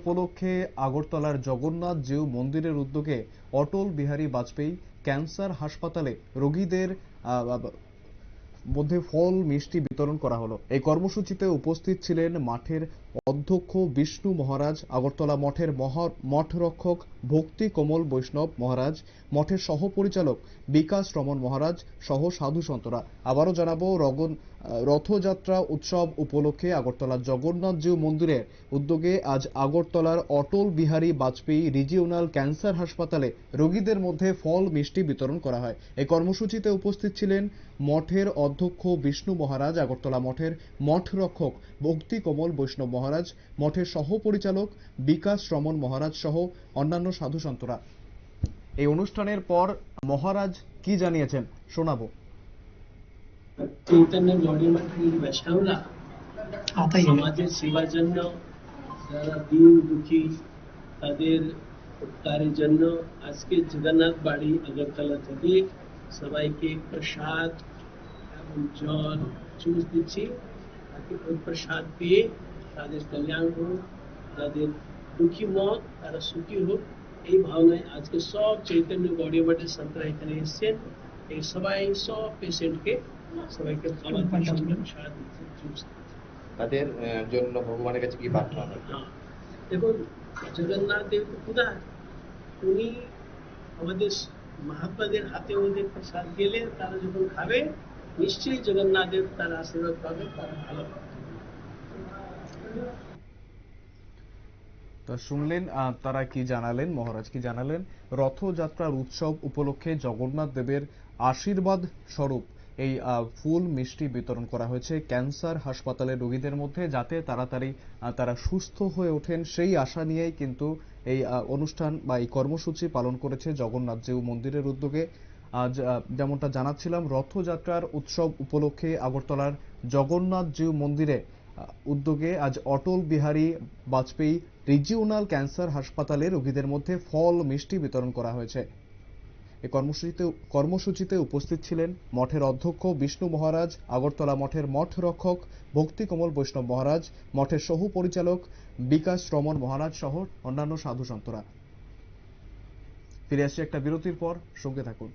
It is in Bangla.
উপলক্ষে আগরতলার জগন্নাথ জিউ মন্দিরের উদ্যোগে অটল বিহারী বাজপেয়ী ক্যান্সার হাসপাতালে রোগীদের মধ্যে ফল মিষ্টি বিতরণ করা হলো। এই কর্মসূচিতে উপস্থিত ছিলেন মাঠের অধ্যক্ষ বিষ্ণু মহারাজ, আগরতলা মঠের মঠ রক্ষক ভক্তি কমল বৈষ্ণব মহারাজ, মঠের সহপরিচালক বিকাশ রমন মহারাজ, সহ সাধু সন্তরা। আবারও জানাব, রগন, রথযাত্রা উৎসব উপলক্ষে আগরতলার জগন্নাথজিউ মন্দিরের উদ্যোগে আজ আগরতলার অটল বিহারী বাজপেয়ী রিজিওনাল ক্যান্সার হাসপাতালে রোগীদের মধ্যে ফল মিষ্টি বিতরণ করা হয়। এই কর্মসূচিতে উপস্থিত ছিলেন মঠের অধ্যক্ষ বিষ্ণু মহারাজ আগরতলা মঠের মঠ রক্ষক ভক্তি কমল বৈষ্ণব মহারাজ মঠের সহপরিচালক বিকাশ শ্রমণ মহারাজ সহ অন্যান্য সাধু সন্তরা। এই অনুষ্ঠানের পর মহারাজ কি জানিয়েছেন শোনাবো। সমাজের সেবার জন্য যারা দীন দুঃখী তাদের তার জন্য আজকে জগন্নাথ বাড়ি আগরতলা থেকে সবাইকে প্রসাদ জল জুস দিচ্ছি তাকে ওই প্রসাদ পেয়ে তাদের কল্যাণ হোক তাদের দুঃখী মত তারা সুখী হোক এই ভাবনায় আজকে সব চৈতন্য গৌরী মঠের সন্তরা এখানে এসেছেন। এই সবাই সব পেশেন্টকে সবাইকে খাবার দিচ্ছেন প্রসাদ দিচ্ছেন জুস তাদের জন্য ভগবানের কাছে কি প্রার্থনা হ্যাঁ। দেখুন জগন্নাথ দেব খুদা উনি আমাদের মহাত্মাদের হাতে ওদের প্রসাদ গেলে তারা যখন খাবে নিশ্চয়ই জগন্নাথ দেব তার আশীর্বাদ পাবে, তারা ভালো শুনলেন তারা কি জানালেন, মহারাজ কি জানালেন? রথযাত্রার উৎসব উপলক্ষে জগন্নাথ দেবের আশীর্বাদ স্বরূপ এই ফুল মিষ্টি বিতরণ করা হয়েছে। ক্যান্সার হাসপাতালের রোগীদের মধ্যে যাতে তাড়াতাড়ি তারা সুস্থ হয়ে ওঠেন, সেই আশা নিয়েই কিন্তু এই অনুষ্ঠান বা এই কর্মসূচি পালন করেছে জগন্নাথ জিউ মন্দিরের উদ্যোগে। আজ যেমনটা জানাচ্ছিলাম, রথযাত্রার উৎসব উপলক্ষে আগরতলার জগন্নাথ জিউ মন্দিরে উদ্যোগে আজ অটল বিহারী বাজপেয়ী রিজিওনাল ক্যান্সার হাসপাতালে রোগীদের মধ্যে ফল মিষ্টি বিতরণ করা হয়েছে। এই কর্মসূচিতে কর্মসূচিতে উপস্থিত ছিলেন মঠের অধ্যক্ষ বিষ্ণু মহারাজ, আগরতলা মঠের মঠ রক্ষক ভক্তি কমল বৈষ্ণব মহারাজ, মঠের সহ পরিচালক বিকাশ রমন মহারাজ সহ অন্যান্য সাধু সন্তরা ফিরে আসছি একটা বিরতির পর, সঙ্গে থাকুন।